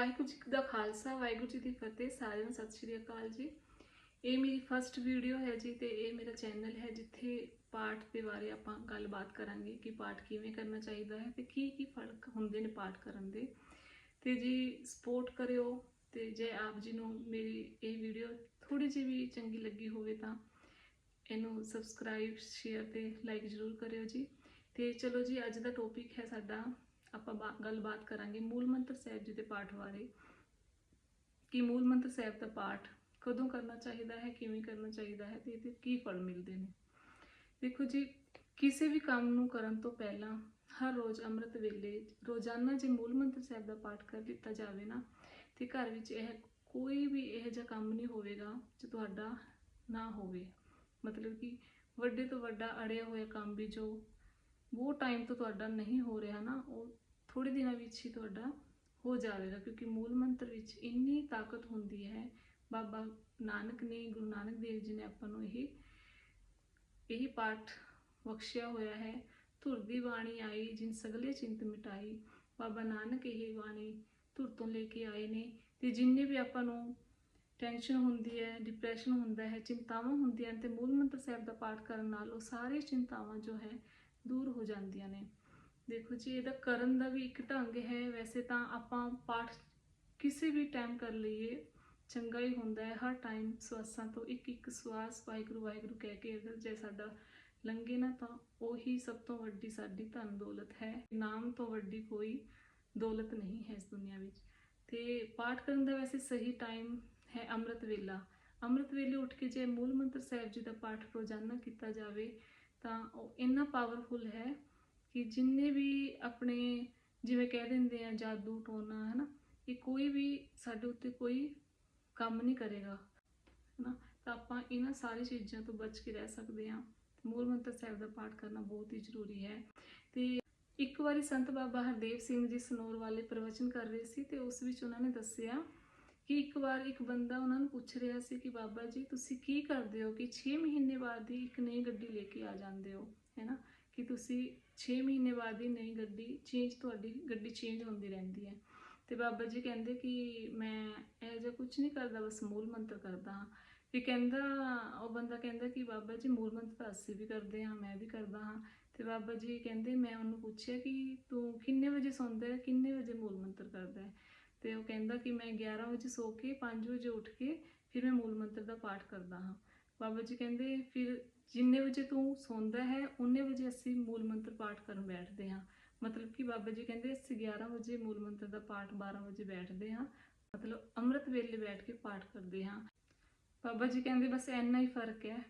ਵਾਹਿਗੁਰੂ ਜੀ ਦਾ ਖਾਲਸਾ, ਵਾਹਿਗੁਰੂ ਜੀ ਦੀ ਫਤਿਹ ਸਾਰਿਆਂ ਨੂੰ, ਸਤਿ ਸ਼੍ਰੀ ਅਕਾਲ ਜੀ। ਇਹ ਮੇਰੀ ਫਰਸਟ ਵੀਡੀਓ ਹੈ ਜੀ ਤੇ ਇਹ ਮੇਰਾ ਚੈਨਲ ਹੈ ਜਿੱਥੇ ਪਾਠ ਦੇ ਬਾਰੇ ਆਪਾਂ ਗੱਲਬਾਤ ਕਰਾਂਗੇ ਕਿ ਪਾਠ ਕਿਵੇਂ ਕਰਨਾ ਚਾਹੀਦਾ ਹੈ ਤੇ ਕੀ ਕੀ ਫ਼ਰਕ ਹੁੰਦੇ ਨੇ ਪਾਠ ਕਰਨ ਦੇ। ਤੇ ਜੀ ਸਪੋਰਟ ਕਰਿਓ ਤੇ ਜੇ ਆਪ ਜੀ ਨੂੰ ਮੇਰੀ ਇਹ ਵੀਡੀਓ ਥੋੜੀ ਜਿਹੀ ਵੀ ਚੰਗੀ ਲੱਗੀ ਹੋਵੇ ਤਾਂ ਇਹਨੂੰ ਸਬਸਕ੍ਰਾਈਬ ਸ਼ੇਅਰ ਤੇ ਲਾਈਕ ਜ਼ਰੂਰ ਕਰਿਓ ਜੀ। ਤੇ ਚਲੋ ਜੀ, ਅੱਜ ਦਾ ਟੌਪਿਕ ਹੈ ਸਾਡਾ ਆਪਾਂ ਗੱਲਬਾਤ ਕਰਾਂਗੇ ਮੂਲ ਮੰਤਰ ਸਾਹਿਬ ਜੀ ਦੇ ਪਾਠ ਬਾਰੇ। ਕਿ ਮੂਲ ਮੰਤਰ ਸਾਹਿਬ ਦਾ ਪਾਠ ਕਦੋਂ ਕਰਨਾ ਚਾਹੀਦਾ ਹੈ, ਕਿਵੇਂ ਕਰਨਾ ਚਾਹੀਦਾ ਹੈ ਤੇ ਇਹਦੇ ਕੀ ਫਲ ਮਿਲਦੇ ਨੇ। ਦੇਖੋ ਜੀ, ਕਿਸੇ ਵੀ ਕੰਮ ਨੂੰ ਕਰਨ ਤੋਂ ਪਹਿਲਾਂ ਹਰ ਰੋਜ਼ ਅੰਮ੍ਰਿਤ ਵੇਲੇ ਰੋਜ਼ਾਨਾ ਜੇ ਮੂਲ ਮੰਤਰ ਸਾਹਿਬ ਦਾ ਪਾਠ ਕਰ ਦਿੱਤਾ ਜਾਵੇ ਨਾ, ਤੇ ਘਰ ਵਿੱਚ ਇਹ ਕੋਈ ਵੀ ਇਹੋ ਜਿਹਾ ਕੰਮ ਨਹੀਂ ਹੋਵੇਗਾ ਜੋ ਤੁਹਾਡਾ ਨਾ ਹੋਵੇ। ਮਤਲਬ ਕਿ ਵੱਡੇ ਤੋਂ ਵੱਡਾ ਅੜਿਆ ਹੋਇਆ ਕੰਮ ਵੀ ਜੋ ਬਹੁਤ ਟਾਈਮ ਤੋਂ ਤੁਹਾਡਾ ਨਹੀਂ ਹੋ ਰਿਹਾ ਨਾ, ਉਹ ਥੋੜੇ ਦਿਨਾਂ ਵਿੱਚ ਹੀ ਤੁਹਾਡਾ ਹੋ ਜਾਵੇਗਾ ਕਿਉਂਕਿ ਮੂਲ ਮੰਤਰ ਵਿੱਚ ਇੰਨੀ ਤਾਕਤ ਹੁੰਦੀ ਹੈ, ਬਾਬਾ ਨਾਨਕ ਨੇ, ਗੁਰੂ ਨਾਨਕ ਦੇਵ ਜੀ ਨੇ ਆਪਾਂ ਨੂੰ ਇਹ ਇਹ ਪਾਠ ਬਖਸ਼ਿਆ ਹੋਇਆ ਹੈ। ਧੁਰ ਦੀ ਬਾਣੀ ਆਈ, ਜਿਨ ਸਗਲੇ ਚਿੰਤ ਮਿਟਾਈ, ਬਾਬਾ ਨਾਨਕ ਇਹ ਬਾਣੀ ਧੁਰ ਤੋਂ ਲੈ ਕੇ ਆਏ ਨੇ। ਤੇ ਜਿੰਨੇ ਵੀ ਆਪਾਂ ਨੂੰ ਟੈਨਸ਼ਨ ਹੁੰਦੀ ਹੈ ਡਿਪਰੈਸ਼ਨ ਹੁੰਦਾ ਹੈ, ਚਿੰਤਾਵਾਂ ਹੁੰਦੀਆਂ ਨੇ, ਤੇ ਮੂਲ ਮੰਤਰ ਸਾਹਿਬ ਦਾ ਪਾਠ ਕਰਨ ਨਾਲ ਉਹ ਸਾਰੇ ਚਿੰਤਾਵਾਂ ਜੋ ਹੈ ਦੂਰ ਹੋ ਜਾਂਦੀਆਂ ਨੇ। ਦੇਖੋ ਜੀ, ਇਹਦਾ ਕਰਨ ਦਾ ਵੀ ਇੱਕ ਢੰਗ ਹੈ। ਵੈਸੇ ਤਾਂ ਆਪਾਂ ਪਾਠ ਕਿਸੇ ਵੀ ਟਾਈਮ ਕਰ ਲਈਏ, ਚੰਗਾ ਹੀ ਹੁੰਦਾ ਹੈ। ਹਰ ਟਾਈਮ ਸਵਾਸਾਂ ਤੋਂ ਇੱਕ ਇੱਕ ਸਵਾਸ ਵਾਹਿਗੁਰੂ ਵਾਹਿਗੁਰੂ ਕਹਿ ਕੇ ਅਗਰ ਜੇ ਸਾਡਾ ਲੰਘੇ ਨਾ ਤਾਂ ਉਹੀ ਸਭ ਤੋਂ ਵੱਡੀ ਸਾਡੀ ਧਨ ਦੌਲਤ ਹੈ। ਨਾਮ ਤੋਂ ਵੱਡੀ ਕੋਈ ਦੌਲਤ ਨਹੀਂ ਹੈ ਇਸ ਦੁਨੀਆ ਵਿੱਚ। ਤੇ ਪਾਠ ਕਰਨ ਦਾ ਵੈਸੇ ਸਹੀ ਟਾਈਮ ਹੈ ਅੰਮ੍ਰਿਤ ਵੇਲਾ। ਅੰਮ੍ਰਿਤ ਵੇਲੇ ਉੱਠ ਕੇ ਜੇ ਮੂਲ ਮੰਤਰ ਸਾਹਿਬ ਜੀ ਦਾ ਪਾਠ ਰੋਜ਼ਾਨਾ ਕੀਤਾ ਜਾਵੇ ਤਾਂ ਉਹ ਇੰਨਾ ਪਾਵਰਫੁਲ ਹੈ ਕਿ ਜਿੰਨੇ ਵੀ ਆਪਣੇ ਜਿਵੇਂ ਕਹਿ ਦਿੰਦੇ ਆ ਜਾਦੂ ਟੋਨਾ ਹੈ ਨਾ ਇਹ ਕੋਈ ਵੀ ਸਾਡੇ ਉੱਤੇ ਕੋਈ ਕੰਮ ਨਹੀਂ ਕਰੇਗਾ ਹੈ ਨਾ ਤਾਂ ਆਪਾਂ ਇਹਨਾਂ ਸਾਰੀ ਚੀਜ਼ਾਂ ਤੋਂ ਬਚ ਕੇ ਰਹਿ ਸਕਦੇ ਹਾਂ। ਮੂਲ ਮੰਤਰ ਸਾਹਿਬ ਦਾ ਪਾਠ ਕਰਨਾ ਬਹੁਤ ਹੀ ਜ਼ਰੂਰੀ ਹੈ। ਤੇ ਇੱਕ ਵਾਰੀ ਸੰਤ ਬਾਬਾ ਹਰਦੇਵ ਸਿੰਘ ਜੀ ਸਨੋਰ ਵਾਲੇ ਪ੍ਰਵਚਨ ਕਰ ਰਹੇ ਸੀ ਤੇ ਉਸ ਵਿੱਚ ਉਹਨਾਂ ਨੇ ਦੱਸਿਆ ਕਿ ਇੱਕ ਵਾਰ ਇੱਕ ਬੰਦਾ ਉਹਨਾਂ ਨੂੰ ਪੁੱਛ ਰਿਹਾ ਸੀ ਕਿ ਬਾਬਾ ਜੀ, ਤੁਸੀਂ ਕੀ ਕਰਦੇ ਹੋ ਕਿ 6 ਮਹੀਨੇ ਬਾਅਦ ਹੀ ਇੱਕ ਨਈ ਗੱਡੀ ਲੈ ਕੇ ਆ ਜਾਂਦੇ ਹੋ, ਹੈਨਾ? ਕਿ ਤੁਸੀਂ 6 ਮਹੀਨੇ ਬਾਅਦ ਹੀ ਨਈ ਗੱਡੀ ਚੇਂਜ ਤੁਹਾਡੀ ਗੱਡੀ ਚੇਂਜ ਹੁੰਦੀ ਰਹਿੰਦੀ ਹੈ। ਤੇ ਬਾਬਾ ਜੀ ਕਹਿੰਦੇ ਕਿ ਮੈਂ ਇਹ ਜਿਹਾ ਕੁਝ ਨਹੀਂ ਕਰਦਾ, ਬਸ ਮੂਲ ਮੰਤਰ ਕਰਦਾ ਹਾਂ। ਵੀ ਕਹਿੰਦਾ, ਉਹ ਬੰਦਾ ਕਹਿੰਦਾ ਕਿ ਬਾਬਾ ਜੀ ਮੂਲ ਮੰਤਰ ਤਾਂ ਅਸੀਂ ਵੀ ਕਰਦੇ ਹਾਂ, ਮੈਂ ਵੀ ਕਰਦਾ ਹਾਂ। ਤੇ ਬਾਬਾ ਜੀ ਕਹਿੰਦੇ, ਮੈਂ ਉਹਨੂੰ ਪੁੱਛਿਆ ਕਿ ਤੂੰ ਕਿੰਨੇ ਵਜੇ ਸੌਂਦਾ ਹੈ, ਕਿੰਨੇ ਵਜੇ ਮੂਲ ਮੰਤਰ ਕਰਦਾ ਹੈ? ਤੇ ਉਹ ਕਹਿੰਦਾ ਕਿ ਮੈਂ 11 ਵਜੇ ਸੋ ਕੇ 5 ਵਜੇ ਉੱਠ ਕੇ ਫਿਰ ਮੈਂ ਮੂਲ ਮੰਤਰ ਦਾ ਪਾਠ ਕਰਦਾ ਹਾਂ। ਬਾਬਾ ਜੀ ਕਹਿੰਦੇ, ਫਿਰ ਜਿੰਨੇ ਵਜੇ ਤੂੰ ਸੌਂਦਾ ਹੈ ਉਨੇ ਵਜੇ ਅਸੀਂ ਮੂਲ ਮੰਤਰ ਪਾਠ ਕਰਨ ਬੈਠਦੇ ਹਾਂ। ਮਤਲਬ ਕਿ ਬਾਬਾ ਜੀ ਕਹਿੰਦੇ, ਅਸੀਂ 11 ਵਜੇ ਮੂਲ ਮੰਤਰ ਦਾ ਪਾਠ 12 ਵਜੇ ਬੈਠਦੇ ਹਾਂ। ਮਤਲਬ ਅੰਮ੍ਰਿਤ ਵੇਲੇ ਬੈਠ ਕੇ ਪਾਠ ਕਰਦੇ ਹਾਂ। ਬਾਬਾ ਜੀ ਕਹਿੰਦੇ, ਬਸ ਇੰਨਾ ਹੀ ਫ਼ਰਕ ਹੈ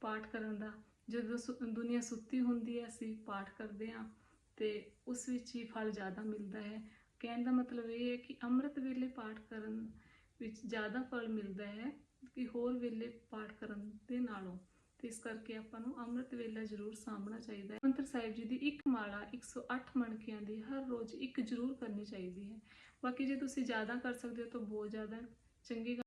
ਪਾਠ ਕਰਨ ਦਾ। ਜਦੋਂ ਸੁ- ਦੁਨੀਆ ਸੁੱਤੀ ਹੁੰਦੀ ਹੈ, ਅਸੀਂ ਪਾਠ ਕਰਦੇ ਹਾਂ ਤੇ ਉਸ ਵਿੱਚ ਹੀ ਫਲ ਜ਼ਿਆਦਾ ਮਿਲਦਾ ਹੈ। ਕਹਿਣ ਦਾ ਮਤਲਬ ਇਹ ਹੈ ਕਿ ਅੰਮ੍ਰਿਤ ਵੇਲੇ ਪਾਠ ਕਰਨ ਵਿੱਚ ਜ਼ਿਆਦਾ ਫਲ ਮਿਲਦਾ ਹੈ ਕਿ ਹੋਰ ਵੇਲੇ ਪਾਠ ਕਰਨ ਦੇ ਨਾਲੋਂ। ਤੇ ਇਸ ਕਰਕੇ ਆਪਾਂ ਨੂੰ ਅੰਮ੍ਰਿਤ ਵੇਲਾ ਜ਼ਰੂਰ ਸਾਂਭਣਾ ਚਾਹੀਦਾ ਹੈ। ਮੰਤਰ ਸਾਹਿਬ ਜੀ ਦੀ ਇੱਕ ਮਾਲਾ 108 ਮਣਕਿਆਂ ਦੀ ਹਰ ਰੋਜ਼ ਇੱਕ ਜ਼ਰੂਰ ਕਰਨੀ ਚਾਹੀਦੀ ਹੈ। ਬਾਕੀ ਜੇ ਤੁਸੀਂ ਜ਼ਿਆਦਾ ਕਰ ਸਕਦੇ ਹੋ ਤਾਂ ਬਹੁਤ ਜ਼ਿਆਦਾ ਚੰਗੀ ਗੱਲ